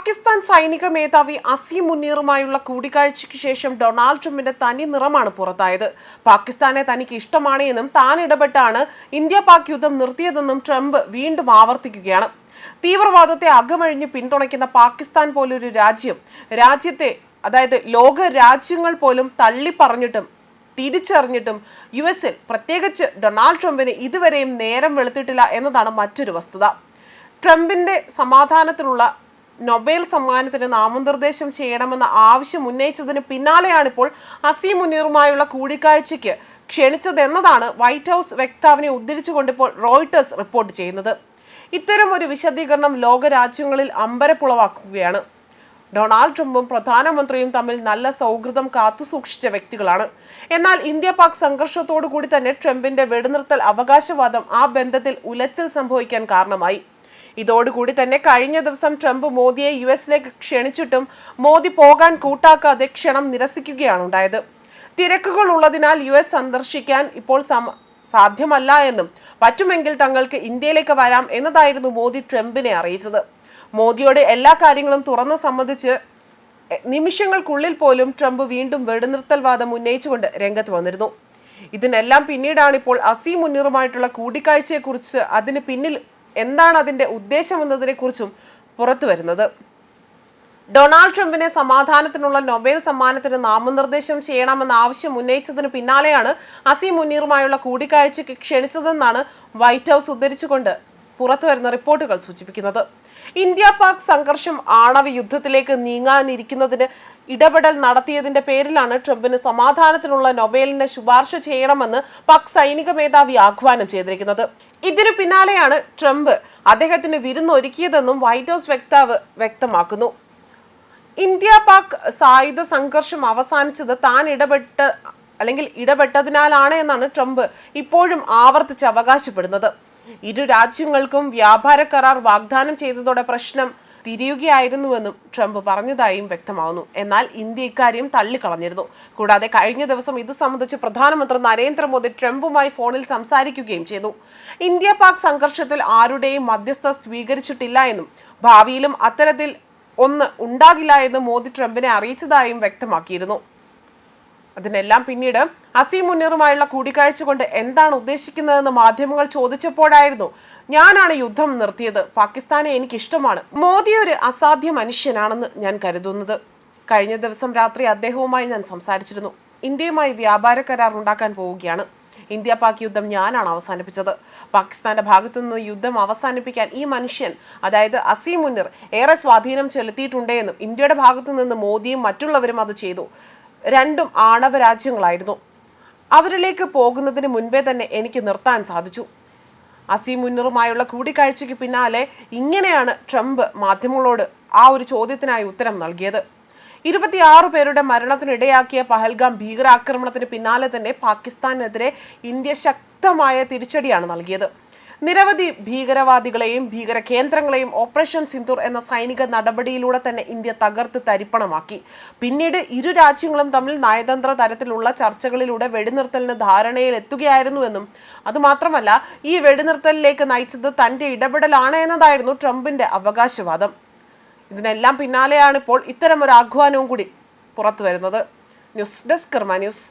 പാകിസ്ഥാൻ സൈനിക മേധാവി അസീം മുനീറുമായുള്ള കൂടിക്കാഴ്ചയ്ക്ക് ശേഷം ഡൊണാൾഡ് ട്രംപിന്റെ തനി നിറമാണ് പുറത്തായത്. പാകിസ്ഥാനെ തനിക്ക് ഇഷ്ടമാണ് എന്നും താൻ ഇടപെട്ടാണ് ഇന്ത്യ പാക് യുദ്ധം നിർത്തിയതെന്നും ട്രംപ് വീണ്ടും ആവർത്തിക്കുകയാണ്. തീവ്രവാദത്തെ അകമഴിഞ്ഞ് പിന്തുണയ്ക്കുന്ന പാകിസ്ഥാൻ പോലൊരു രാജ്യം രാജ്യത്തെ അതായത് ലോക രാജ്യങ്ങൾ പോലും തള്ളിപ്പറഞ്ഞിട്ടും തിരിച്ചറിഞ്ഞിട്ടും യു എസിൽ പ്രത്യേകിച്ച് ഡൊണാൾഡ് ട്രംപിന് ഇതുവരെയും നേരം വെളുത്തിട്ടില്ല എന്നതാണ് മറ്റൊരു വസ്തുത. ട്രംപിന്റെ സമാധാനത്തിലുള്ള നൊബേൽ സമ്മാനത്തിന് നാമനിർദ്ദേശം ചെയ്യണമെന്ന ആവശ്യം ഉന്നയിച്ചതിന് പിന്നാലെയാണിപ്പോൾ അസീം മുനീറുമായുള്ള കൂടിക്കാഴ്ചയ്ക്ക് ക്ഷണിച്ചതെന്നതാണ് വൈറ്റ് ഹൗസ് വക്താവിനെ ഉദ്ധരിച്ചുകൊണ്ടിപ്പോൾ റോയിട്ടേഴ്സ് റിപ്പോർട്ട് ചെയ്യുന്നത്. ഇത്തരം ഒരു വിശദീകരണം ലോകരാജ്യങ്ങളിൽ അമ്പരപ്പുളവാക്കുകയാണ് ഡൊണാൾഡ് ട്രംപും പ്രധാനമന്ത്രിയും തമ്മിൽ നല്ല സൗഹൃദം കാത്തുസൂക്ഷിച്ച വ്യക്തികളാണ്. എന്നാൽ ഇന്ത്യ പാക് സംഘർഷത്തോടു കൂടി തന്നെ ട്രംപിന്റെ വെടിനിർത്തൽ അവകാശവാദം ആ ബന്ധത്തിൽ ഉലച്ചിൽ സംഭവിക്കാൻ കാരണമായി. ഇതോടുകൂടി തന്നെ കഴിഞ്ഞ ദിവസം ട്രംപ് മോദിയെ യു എസിലേക്ക് ക്ഷണിച്ചിട്ടും മോദി പോകാൻ കൂട്ടാക്കാതെ ക്ഷണം നിരസിക്കുകയാണ് ഉണ്ടായത്. തിരക്കുകൾ ഉള്ളതിനാൽ യു എസ് സന്ദർശിക്കാൻ ഇപ്പോൾ സാധ്യമല്ല എന്നും പറ്റുമെങ്കിൽ തങ്ങൾക്ക് ഇന്ത്യയിലേക്ക് വരാം എന്നതായിരുന്നു മോദി ട്രംപിനെ അറിയിച്ചത്. മോദിയോട് എല്ലാ കാര്യങ്ങളും തുറന്ന് സംബന്ധിച്ച് നിമിഷങ്ങൾക്കുള്ളിൽ പോലും ട്രംപ് വീണ്ടും വെടിനിർത്തൽവാദം ഉന്നയിച്ചുകൊണ്ട് രംഗത്ത് വന്നിരുന്നു. ഇതിനെല്ലാം പിന്നീടാണ് ഇപ്പോൾ അസീം മുന്നീറുമായിട്ടുള്ള കൂടിക്കാഴ്ചയെക്കുറിച്ച് അതിന് പിന്നിൽ എന്താണ് അതിന്റെ അതിന്റെ ഉദ്ദേശമെന്നതിനെക്കുറിച്ചും പുറത്തു വരുന്നത്. ഡൊണാൾഡ് ട്രംപിനെ സമാധാനത്തിനുള്ള നൊബേൽ സമ്മാനത്തിന് നാമനിർദ്ദേശം ചെയ്യണമെന്ന ആവശ്യം ഉന്നയിച്ചതിന് പിന്നാലെയാണ് അസീം മുനീറുമായുള്ള കൂടിക്കാഴ്ചയ്ക്ക് ക്ഷണിച്ചതെന്നാണ് വൈറ്റ് ഹൗസ് ഉദ്ധരിച്ചുകൊണ്ട് പുറത്തുവരുന്ന റിപ്പോർട്ടുകൾ സൂചിപ്പിക്കുന്നത്. ഇന്ത്യ പാക് സംഘർഷം ആണവ യുദ്ധത്തിലേക്ക് നീങ്ങാനിരിക്കുന്നതിന് ഇടപെടൽ നടത്തിയതിന്റെ പേരിലാണ് ട്രംപിന് സമാധാനത്തിനുള്ള നൊബേലിന് ശുപാർശ ചെയ്യണമെന്ന് പാക് സൈനിക മേധാവി ആഹ്വാനം ചെയ്തിരിക്കുന്നത്. ഇതിനു പിന്നാലെയാണ് ട്രംപ് അദ്ദേഹത്തിന് വിരുന്നൊരുക്കിയതെന്നും വൈറ്റ് ഹൗസ് വക്താവ് വ്യക്തമാക്കുന്നു. ഇന്ത്യ പാക് സായുധ സംഘർഷം അവസാനിച്ചത് താൻ ഇടപെട്ട അല്ലെങ്കിൽ ഇടപെട്ടതിനാലാണ് എന്നാണ് ട്രംപ് ഇപ്പോഴും ആവർത്തിച്ച് അവകാശപ്പെടുന്നത്. ഇരു രാജ്യങ്ങൾക്കും വ്യാപാര കരാർ വാഗ്ദാനം ചെയ്തതോടെ പ്രശ്നം തിരിയുകയായിരുന്നുവെന്നും ട്രംപ് പറഞ്ഞതായും വ്യക്തമാവുന്നു. എന്നാൽ ഇന്ത്യ ഇക്കാര്യം തള്ളിക്കളഞ്ഞിരുന്നു. കൂടാതെ കഴിഞ്ഞ ദിവസം ഇത് സംബന്ധിച്ച് പ്രധാനമന്ത്രി നരേന്ദ്രമോദി ട്രംപുമായി ഫോണിൽ സംസാരിക്കുകയും ചെയ്തു. ഇന്ത്യ പാക് സംഘർഷത്തിൽ ആരുടെയും മധ്യസ്ഥ സ്വീകരിച്ചിട്ടില്ല എന്നും ഭാവിയിലും അത്തരത്തിൽ ഒന്ന് ഉണ്ടാകില്ല എന്ന് മോദി ട്രംപിനെ അറിയിച്ചതായും വ്യക്തമാക്കിയിരുന്നു. അതിനെല്ലാം പിന്നീട് അസീം മുന്നീറുമായുള്ള കൂടിക്കാഴ്ച കൊണ്ട് എന്താണ് ഉദ്ദേശിക്കുന്നതെന്ന് മാധ്യമങ്ങൾ ചോദിച്ചപ്പോഴായിരുന്നു ഞാനാണ് യുദ്ധം നിർത്തിയത്. പാകിസ്ഥാനെ എനിക്കിഷ്ടമാണ്. മോദി ഒരു അസാധ്യ മനുഷ്യനാണെന്ന് ഞാൻ കരുതുന്നത്. കഴിഞ്ഞ ദിവസം രാത്രി അദ്ദേഹവുമായി ഞാൻ സംസാരിച്ചിരുന്നു. ഇന്ത്യയുമായി വ്യാപാര കരാർ ഉണ്ടാക്കാൻ പോവുകയാണ്. ഇന്ത്യ പാക് യുദ്ധം ഞാനാണ് അവസാനിപ്പിച്ചത്. പാകിസ്ഥാന്റെ ഭാഗത്തു നിന്ന് യുദ്ധം അവസാനിപ്പിക്കാൻ ഈ മനുഷ്യൻ അതായത് അസീം മുന്നിർ ഏറെ സ്വാധീനം ചെലുത്തിയിട്ടുണ്ടേ എന്നും ഇന്ത്യയുടെ ഭാഗത്തു നിന്ന് മോദിയും മറ്റുള്ളവരും അത് ചെയ്തു. രണ്ടും ആണവ രാജ്യങ്ങളായിരുന്നു. അവരിലേക്ക് പോകുന്നതിന് മുൻപേ തന്നെ എനിക്ക് നിർത്താൻ സാധിച്ചു. അസീമുന്നറുമായുള്ള കൂടിക്കാഴ്ചയ്ക്ക് പിന്നാലെ ഇങ്ങനെയാണ് ട്രംപ് മാധ്യമങ്ങളോട് ആ ഒരു ചോദ്യത്തിനായി ഉത്തരം നൽകിയത്. ഇരുപത്തിയാറ് പേരുടെ മരണത്തിനിടയാക്കിയ പഹൽഗാം ഭീകരാക്രമണത്തിന് പിന്നാലെ തന്നെ പാകിസ്ഥാനെതിരെ ഇന്ത്യ ശക്തമായ തിരിച്ചടിയാണ് നൽകിയത്. നിരവധി ഭീകരവാദികളെയും ഭീകര കേന്ദ്രങ്ങളെയും ഓപ്പറേഷൻ സിന്ദൂർ എന്ന സൈനിക നടപടിയിലൂടെ തന്നെ ഇന്ത്യ തകർത്ത് തരിപ്പണമാക്കി. പിന്നീട് ഇരു രാജ്യങ്ങളും തമ്മിൽ നയതന്ത്ര തരത്തിലുള്ള ചർച്ചകളിലൂടെ വെടിനിർത്തലിന് ധാരണയിൽ എത്തുകയായിരുന്നുവെന്നും അതുമാത്രമല്ല ഈ വെടിനിർത്തലിലേക്ക് നയിച്ചത് തന്റെ ഇടപെടലാണ് എന്നതായിരുന്നു ട്രംപിന്റെ അവകാശവാദം. ഇതിനെല്ലാം പിന്നാലെയാണ് ഇപ്പോൾ ഇത്തരം ഒരു ആഹ്വാനവും കൂടി പുറത്തു വരുന്നത് ന്യൂസ് ഡെസ്ക് കർമ്മ ന്യൂസ്.